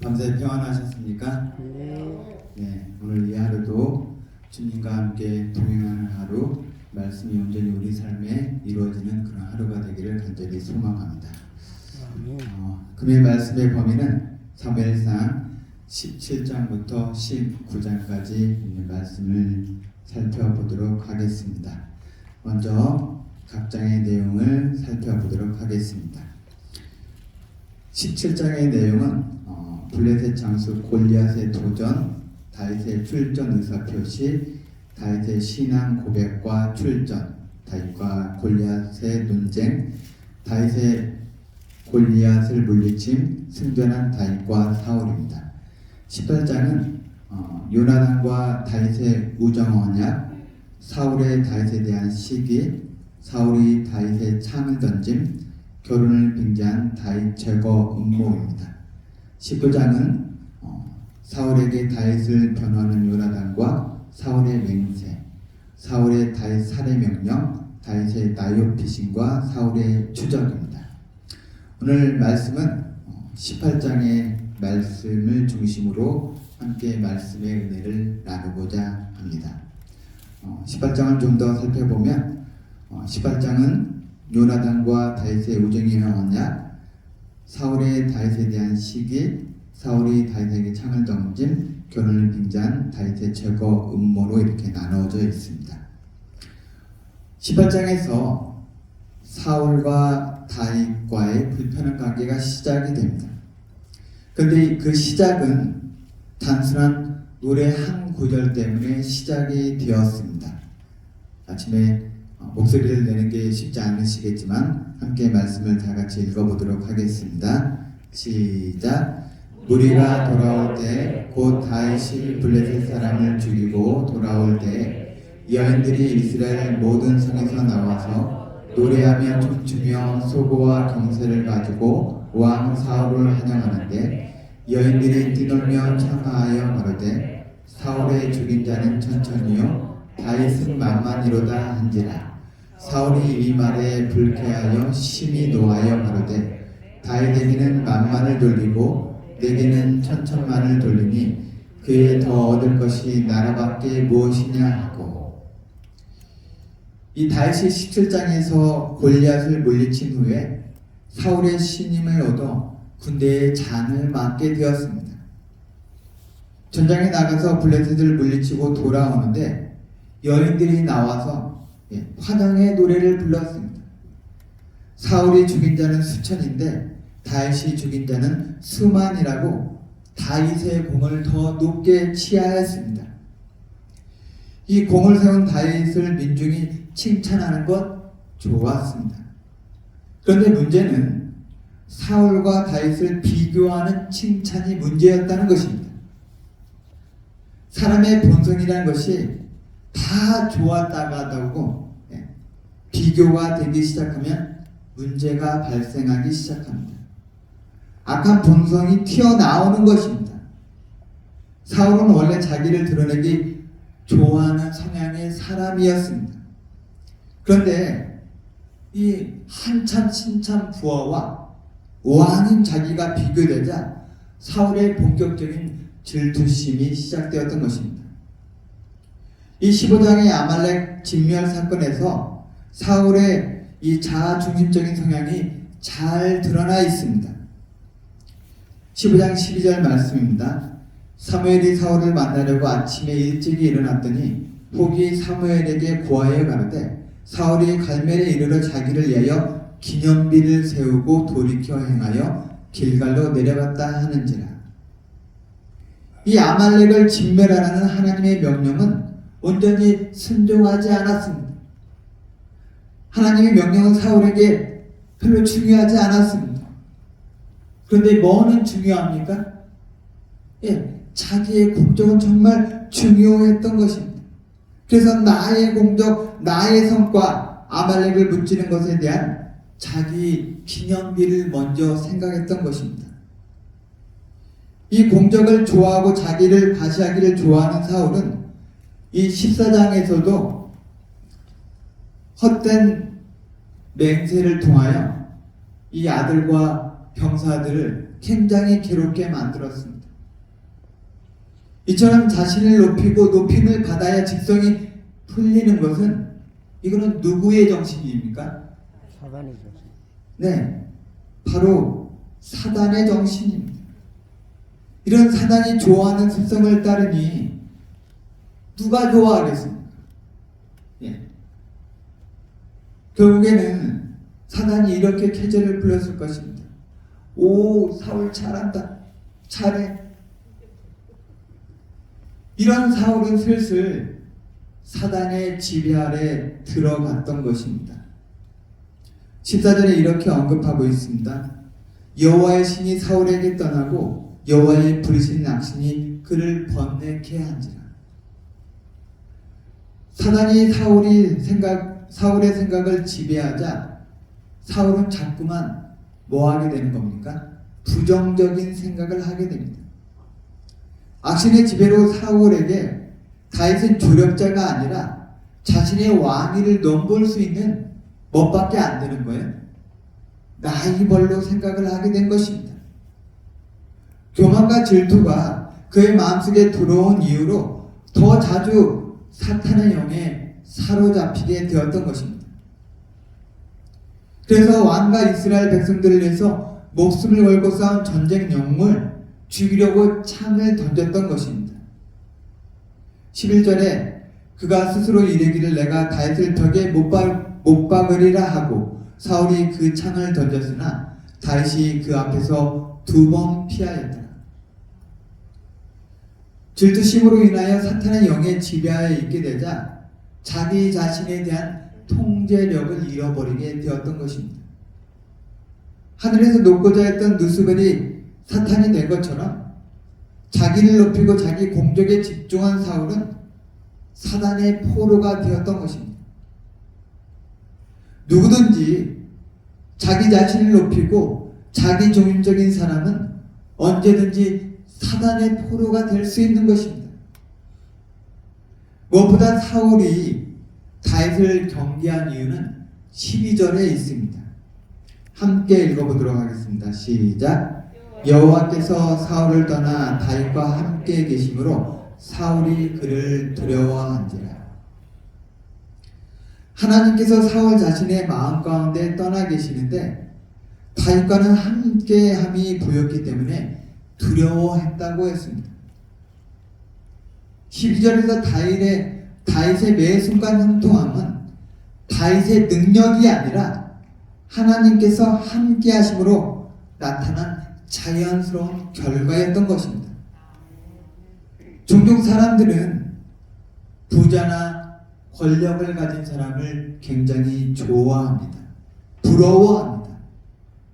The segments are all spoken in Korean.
밤새 평안하셨습니까? 네, 오늘 이 하루도 주님과 함께 동행하는 하루, 말씀이 온전히 우리 삶에 이루어지는 그런 하루가 되기를 간절히 소망합니다. 어, 금일 말씀의 범위는 사무엘상 17장부터 19장까지 있는 말씀을 살펴보도록 하겠습니다. 먼저 각 장의 내용을 살펴보도록 하겠습니다. 17장의 내용은 어, 블레셋 장수 골리앗의 도전, 다윗의 출전 의사 표시, 다윗의 신앙 고백과 출전, 다윗과 골리앗의 논쟁, 다윗의 골리앗을 물리침, 승전한 다윗과 사울입니다. 18장은 어, 요나단과 다윗의 우정 언약, 사울의 다윗에 대한 시기, 사울이 다윗의 창을 던짐, 결혼을 빙자한 다윗 제거 음모입니다. 19장은 어, 사울에게 다윗을 변호하는 요나단과 사울의 맹세, 사울의 다윗 살해 명령, 다윗의 나요 피신과 사울의 추적입니다. 오늘 말씀은 어, 18장의 말씀을 중심으로 함께 말씀의 은혜를 나누고자 합니다. 어, 18장을 좀 더 살펴보면 어, 18장은 요나단과 다윗의 우정의 언약, 사울의 다윗에 대한 시기, 사울이 다윗에게 창을 던짐, 결혼을 빙자한 다윗의 제거 음모로 이렇게 나누어져 있습니다. 18장에서 사울과 다윗과의 불편한 관계가 시작이 됩니다. 그런데 그 시작은 단순한 노래 한 구절 때문에 시작이 되었습니다. 아침에 어, 목소리를 내는 게 쉽지 않으시겠지만 함께 말씀을 다 같이 읽어보도록 하겠습니다. 시작. 무리가 돌아올 때 곧 다윗이 블레셋 사람을 죽이고 돌아올 때 여인들이 이스라엘 모든 성에서 나와서 노래하며 춤추며 소고와 경세를 가지고 왕 사울을 환영하는데 여인들이 뛰놀며 청하하여 말하되 사울의 죽인 자는 천천히요 다윗은 만만이로다 한지라 사울이 이 말에 불쾌하여 심히 노하여 말하되 다윗에게는 만만을 돌리고 내게는 천천만을 돌리니 그에 더 얻을 것이 나라밖에 무엇이냐 하고 이 다윗이 17장에서 골리앗을 물리친 후에 사울의 신임을 얻어 군대의 장을 맡게 되었습니다. 전장에 나가서 블레셋을 물리치고 돌아오는데 여인들이 나와서 예, 환영의 노래를 불렀습니다. 사울이 죽인 자는 수천인데 다윗이 죽인 자는 수만이라고 다윗의 공을 더 높게 치하했습니다. 이 공을 세운 다윗을 민중이 칭찬하는 것 좋았습니다. 그런데 문제는 사울과 다윗을 비교하는 칭찬이 문제였다는 것입니다. 사람의 본성이라는 것이 다 좋았다가다고 예, 비교가 되기 시작하면 문제가 발생하기 시작합니다. 악한 본성이 튀어나오는 것입니다. 사울은 원래 자기를 드러내기 좋아하는 성향의 사람이었습니다. 그런데 이 한참 신참 부하와 왕인 자기가 비교되자 사울의 본격적인 질투심이 시작되었던 것입니다. 이 15장의 아말렉 진멸 사건에서 사울의 이 자아 중심적인 성향이 잘 드러나 있습니다. 15장 12절 말씀입니다. 사무엘이 사울을 만나려고 아침에 일찍이 일어났더니 혹이 사무엘에게 고하여 가로되 사울이 갈멜에 이르러 자기를 위하여 기념비를 세우고 돌이켜 행하여 길갈로 내려갔다 하는지라. 이 아말렉을 진멸하라는 하나님의 명령은 온전히 순종하지 않았습니다. 하나님의 명령은 사울에게 별로 중요하지 않았습니다. 그런데 뭐는 중요합니까? 예, 자기의 공적은 정말 중요했던 것입니다. 그래서 나의 공적, 나의 성과, 아말렉을 무찌는 것에 대한 자기 기념비를 먼저 생각했던 것입니다. 이 공적을 좋아하고 자기를 과시하기를 좋아하는 사울은 이 14장에서도 헛된 맹세를 통하여 이 아들과 병사들을 굉장히 괴롭게 만들었습니다. 이처럼 자신을 높이고 높임을 받아야 직성이 풀리는 것은 이거는 누구의 정신입니까? 사단의 정신. 네, 바로 사단의 정신입니다. 이런 사단이 좋아하는 습성을 따르니 누가 좋아하겠습니까? 예. 결국에는 사단이 이렇게 캐제를 불렀을 것입니다. 오, 사울 잘한다. 잘해. 이런 사울은 슬슬 사단의 지배 아래 들어갔던 것입니다. 14절에 이렇게 언급하고 있습니다. 여호와의 신이 사울에게 떠나고 여호와의 부르신 낙신이 그를 번뇌케 한지라. 사단이 사울이 생각 사울의 생각을 지배하자 사울은 자꾸만 뭐 하게 되는 겁니까? 부정적인 생각을 하게 됩니다. 악신의 지배로 사울에게 다윗은 조력자가 아니라 자신의 왕위를 넘볼 수 있는 멋밖에 안 되는 거예요. 나이벌로 생각을 하게 된 것입니다. 교만과 질투가 그의 마음속에 들어온 이후로 더 자주 사탄의 영에 사로잡히게 되었던 것입니다. 그래서 왕과 이스라엘 백성들을 위해서 목숨을 걸고 싸운 전쟁 영웅을 죽이려고 창을 던졌던 것입니다. 11절에 그가 스스로 이르기를 내가 다윗을 벽에 못, 박, 못 박으리라 하고 사울이 그 창을 던졌으나 다윗이 그 앞에서 두 번 피하였더라. 질투심으로 인하여 사탄의 영에 지배하여 있게 되자 자기 자신에 대한 통제력을 잃어버리게 되었던 것입니다. 하늘에서 높고자 했던 누스벨이 사탄이 된 것처럼 자기를 높이고 자기 공적에 집중한 사울은 사단의 포로가 되었던 것입니다. 누구든지 자기 자신을 높이고 자기 중심적인 사람은 언제든지 사단의 포로가 될 수 있는 것입니다. 무엇보다 사울이 다윗을 경계한 이유는 12절에 있습니다. 함께 읽어보도록 하겠습니다. 시작. 여호와께서 사울을 떠나 다윗과 함께 계심으로 사울이 그를 두려워한지라. 하나님께서 사울 자신의 마음 가운데 떠나 계시는데 다윗과는 함께함이 보였기 때문에 두려워했다고 했습니다. 12절에서 다윗의 다윗의 매 순간 형통함은 다윗의 능력이 아니라 하나님께서 함께 하심으로 나타난 자연스러운 결과였던 것입니다. 종종 사람들은 부자나 권력을 가진 사람을 굉장히 좋아합니다. 부러워합니다.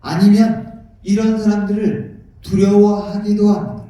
아니면 이런 사람들을 두려워하기도 합니다.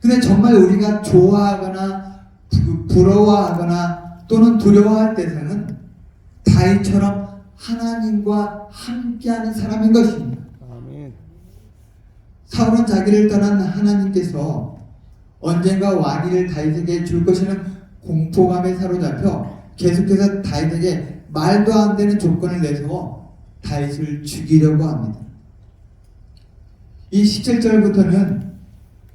근데 정말 우리가 좋아하거나 부- 부러워하거나 또는 두려워할 대상은 다윗처럼 하나님과 함께하는 사람인 것입니다. 아멘. 사울은 자기를 떠난 하나님께서 언젠가 왕위를 다윗에게 줄 것이라는 공포감에 사로잡혀 계속해서 다윗에게 말도 안 되는 조건을 내세워 다윗을 죽이려고 합니다. 이 17절부터는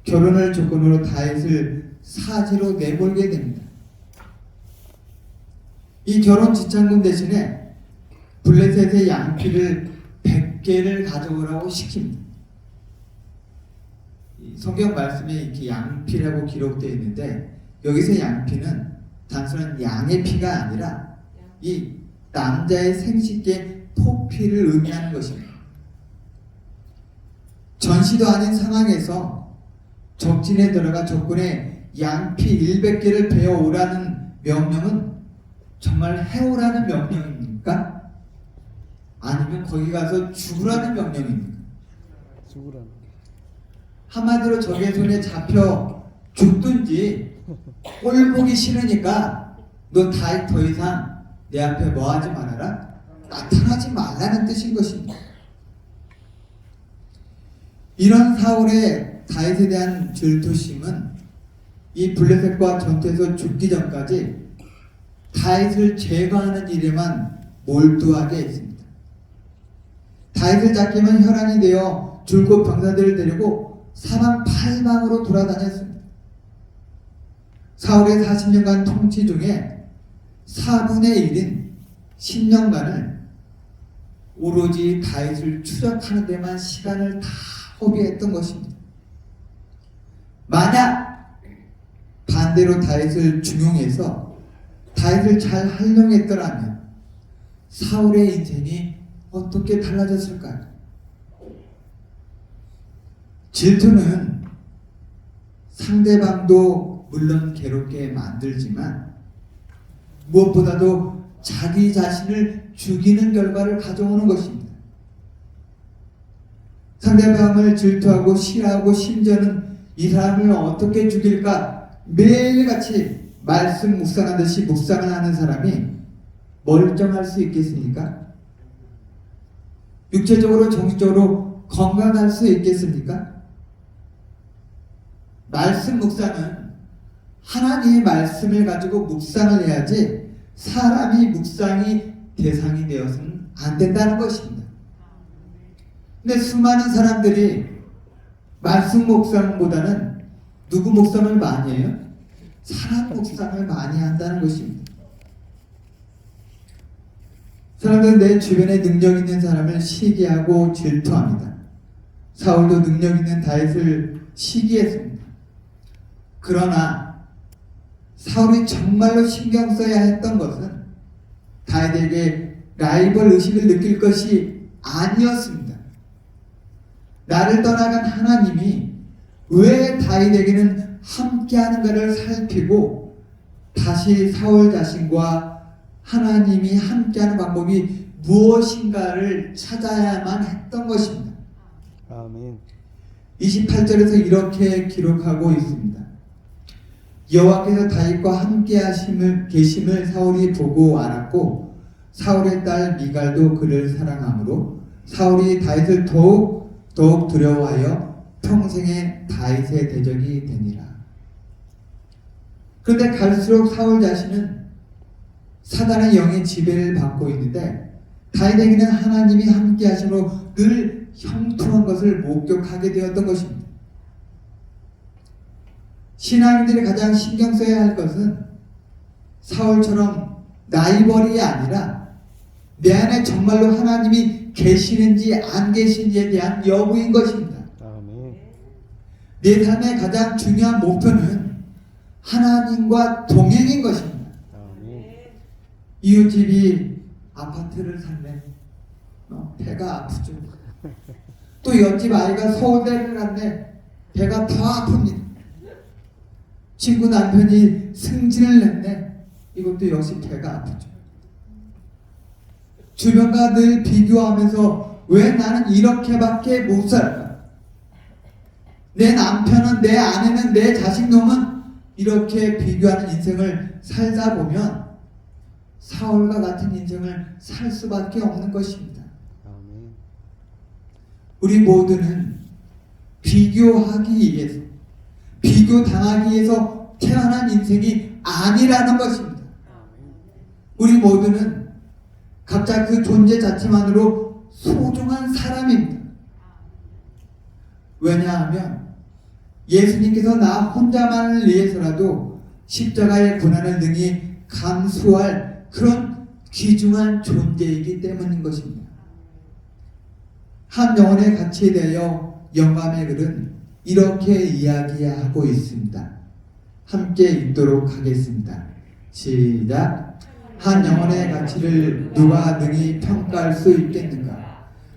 결혼을 조건으로 다윗을 사지로 내몰게 됩니다. 이 결혼 지참금 대신에 블레셋의 양피를 100개를 가져오라고 시킵니다. 이 성경 말씀에 이렇게 양피라고 기록되어 있는데 여기서 양피는 단순한 양의 피가 아니라 이 남자의 생식계 포피를 의미하는 것입니다. 전시도 아닌 상황에서 적진에 들어가 적군에 양피 100개를 베어오라는 명령은 정말 해오라는 명령입니까? 아니면 거기 가서 죽으라는 명령입니까? 죽으라는 게. 한마디로 적의 손에 잡혀 죽든지 꼴 보기 싫으니까 너 더 이상 내 앞에 뭐 하지 말아라 나타나지 말라는 뜻인 것입니다. 이런 사울의 다윗에 대한 질투심은 이 블레셋과 전투에서 죽기 전까지 다윗을 제거하는 일에만 몰두하게 했습니다. 다윗을 잡기만 혈안이 되어 줄곧 병사들을 데리고 사방 팔방으로 돌아다녔습니다. 사울의 40년간 통치 중에 4분의 1인 10년간을 오로지 다윗을 추적하는 데만 시간을 다 허비했던 것입니다. 만약 반대로 다윗을 중용해서 다윗을 잘 활용했더라면 사울의 인생이 어떻게 달라졌을까요? 질투는 상대방도 물론 괴롭게 만들지만 무엇보다도 자기 자신을 죽이는 결과를 가져오는 것입니다. 상대방을 질투하고 싫어하고 심지어는 이 사람을 어떻게 죽일까 매일같이 말씀 묵상하듯이 묵상을 하는 사람이 멀쩡할 수 있겠습니까? 육체적으로 정신적으로 건강할 수 있겠습니까? 말씀 묵상은 하나님의 말씀을 가지고 묵상을 해야지 사람이 묵상이 대상이 되어서는 안 된다는 것입니다. 근데 수많은 사람들이 말씀 묵상보다는 누구 묵상을 많이 해요? 사람 묵상을 많이 한다는 것입니다. 사람들은 내 주변에 능력 있는 사람을 시기하고 질투합니다. 사울도 능력 있는 다윗을 시기했습니다. 그러나 사울이 정말로 신경 써야 했던 것은 다윗에게 라이벌 의식을 느낄 것이 아니었습니다. 나를 떠나간 하나님이 왜 다윗에게는 함께하는가를 살피고 다시 사울 자신과 하나님이 함께하는 방법이 무엇인가를 찾아야만 했던 것입니다. 아멘. 28절에서 이렇게 기록하고 있습니다. 여호와께서 다윗과 함께 하심을 계심을 사울이 보고 알았고 사울의 딸 미갈도 그를 사랑하므로 사울이 다윗을 더욱 더욱 두려워하여 평생의 다윗의 대적이 되니라. 그런데 갈수록 사울 자신은 사단의 영의 지배를 받고 있는데 다윗에게는 하나님이 함께 하심으로 늘 형통한 것을 목격하게 되었던 것입니다. 신앙인들이 가장 신경 써야 할 것은 사울처럼 나이버리 아니라 내 안에 정말로 하나님이 계시는지 안 계신지에 대한 여부인 것입니다. 내 삶의 가장 중요한 목표는 하나님과 동행인 것입니다. 이웃집이 아파트를 살래 어, 배가 아프죠. 또 옆집 아이가 서울대를 갔네 배가 더 아픕니다. 친구 남편이 승진을 냈네 이것도 역시 배가 아프죠. 주변과 늘 비교하면서 왜 나는 이렇게밖에 못 살까? 내 남편은 내 아내는 내 자식 놈은 이렇게 비교하는 인생을 살다 보면 사울과 같은 인생을 살 수밖에 없는 것입니다. 우리 모두는 비교하기 위해서, 비교 당하기 위해서 태어난 인생이 아니라는 것입니다. 우리 모두는 각자 그 존재 자체만으로 소중한 사람입니다. 왜냐하면 예수님께서 나 혼자만을 위해서라도 십자가의 고난을 능히 감수할 그런 귀중한 존재이기 때문인 것입니다. 한 영혼의 가치에 대하여 영감의 글은 이렇게 이야기하고 있습니다. 함께 읽도록 하겠습니다. 시작. 한 영혼의 가치를 누가 능히 평가할 수 있겠는가?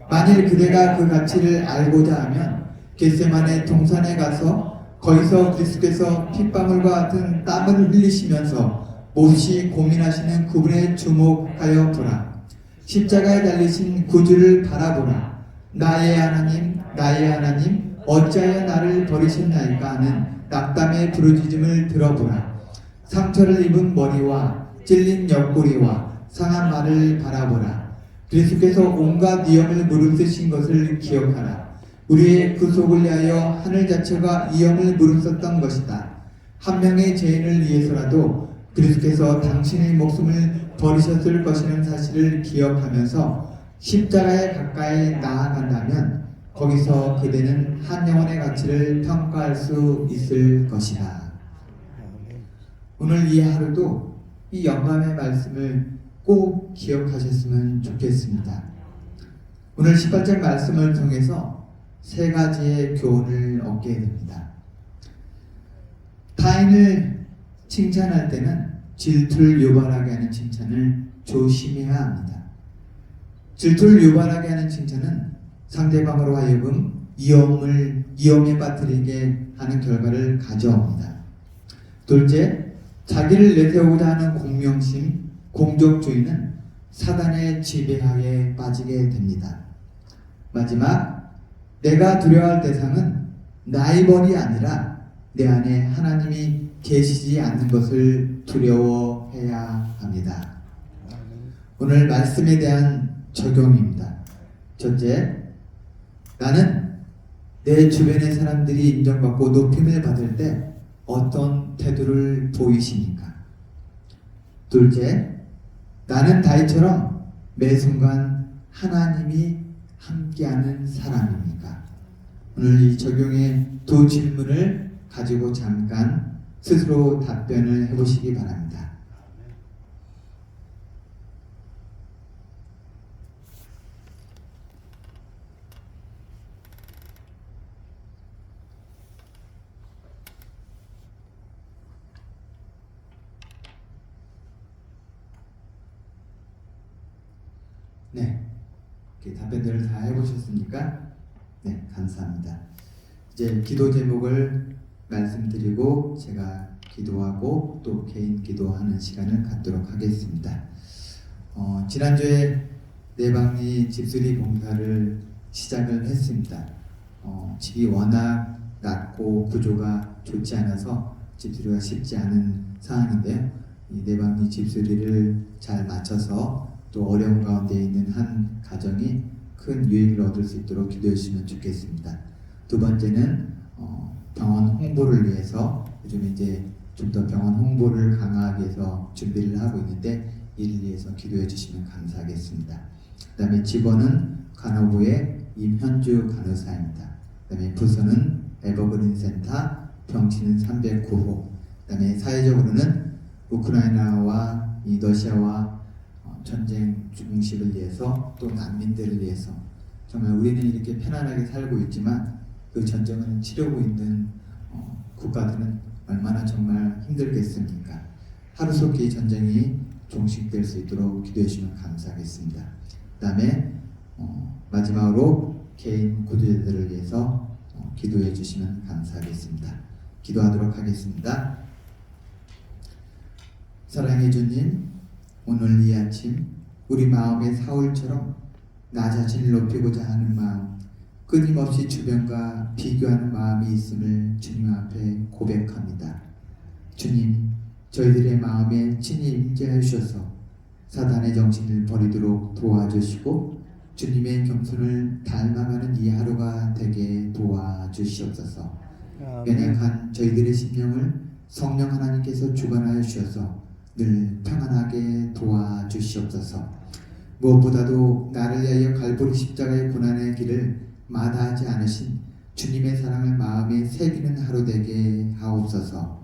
만일 그대가 그 가치를 알고자 하면 겟세만의 동산에 가서 거기서 그리스도께서 핏방울과 같은 땀을 흘리시면서 몹시 고민하시는 그분의 주목하여 보라. 십자가에 달리신 구주를 바라보라. 나의 하나님, 나의 하나님, 어찌하여 나를 버리셨나이까 하는 낙담의 부르짖음을 들어보라. 상처를 입은 머리와 찔린 옆구리와 상한 말을 바라보라. 그리스도께서 온갖 위험을 무릅쓰신 것을 기억하라. 우리의 구속을 위하여 하늘 자체가 위험을 무릅썼던 것이다. 한 명의 죄인을 위해서라도 그리스도께서 당신의 목숨을 버리셨을 것이라는 사실을 기억하면서 십자가에 가까이 나아간다면 거기서 그대는 한 영혼의 가치를 평가할 수 있을 것이다. 오늘 이 하루도 이 영감의 말씀을 꼭 기억하셨으면 좋겠습니다. 오늘 18절 말씀을 통해서 세 가지의 교훈을 얻게 됩니다. 타인을 칭찬할 때는 질투를 유발하게 하는 칭찬을 조심해야 합니다. 질투를 유발하게 하는 칭찬은 상대방으로 하여금 위험을 위험에 빠뜨리게 하는 결과를 가져옵니다. 둘째, 자기를 내세우고자 하는 공명심, 공적주의는 사단의 지배하에 빠지게 됩니다. 마지막, 내가 두려워할 대상은 나의 벌이 아니라 내 안에 하나님이 계시지 않는 것을 두려워해야 합니다. 오늘 말씀에 대한 적용입니다. 첫째, 나는 내 주변의 사람들이 인정받고 높임을 받을 때 어떤 태도를 보이십니까? 둘째, 나는 다이처럼 매 순간 하나님이 함께하는 사람입니까? 오늘 이 적용의 두 질문을 가지고 잠깐 스스로 답변을 해보시기 바랍니다. 네. 이렇게 답변들을 다 해보셨습니까? 네, 감사합니다. 이제 기도 제목을 말씀드리고 제가 기도하고 또 개인 기도하는 시간을 갖도록 하겠습니다. 어, 지난주에 내방리 집수리 봉사를 시작을 했습니다. 어, 집이 워낙 낮고 구조가 좋지 않아서 집수리가 쉽지 않은 상황인데요. 이 내방리 집수리를 잘 마쳐서 또 어려운 가운데 있는 한 가정이 큰 유익을 얻을 수 있도록 기도해 주시면 좋겠습니다. 두 번째는 어, 병원 홍보를 위해서 요즘 이제 좀 더 병원 홍보를 강화하기 위해서 준비를 하고 있는데 이를 위해서 기도해 주시면 감사하겠습니다. 그 다음에 직원은 간호부의 임현주 간호사입니다. 그 다음에 부서는 에버그린 센터 병치는 309호. 그 다음에 사회적으로는 우크라이나와 이 러시아와 어, 전쟁 중식을 위해서 또 난민들을 위해서 정말 우리는 이렇게 편안하게 살고 있지만 그 전쟁을 치르고 있는 어, 국가들은 얼마나 정말 힘들겠습니까? 하루속히 전쟁이 종식될 수 있도록 기도해 주시면 감사하겠습니다. 그 다음에 어, 마지막으로 개인 구조자들을 위해서 어, 기도해 주시면 감사하겠습니다. 기도하도록 하겠습니다. 사랑해 주님, 오늘 이 아침 우리 마음의 사울처럼 나 자신을 높이고자 하는 마음, 끊임없이 주변과 비교하는 마음이 있음을 주님 앞에 고백합니다. 주님, 저희들의 마음에 친히 임재해 주셔서 사단의 정신을 버리도록 도와주시고 주님의 겸손을 닮아가는 이 하루가 되게 도와주시옵소서. 연약한 저희들의 심령을 성령 하나님께서 주관하여 주셔서 늘 평안하게 도와주시옵소서. 무엇보다도 나를 위하여 갈보리 십자가의 고난의 길을 마다하지 않으신 주님의 사랑을 마음에 새기는 하루 되게 하옵소서.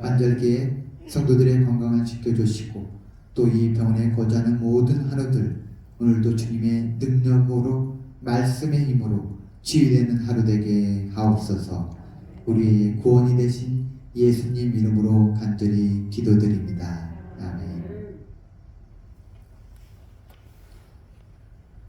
만절기에 성도들의 건강을 지켜주시고 또 이 병원에 거주하는 모든 하루들 오늘도 주님의 능력으로 말씀의 힘으로 치유되는 하루 되게 하옵소서. 우리 구원이 되신 예수님 이름으로 간절히 기도드립니다.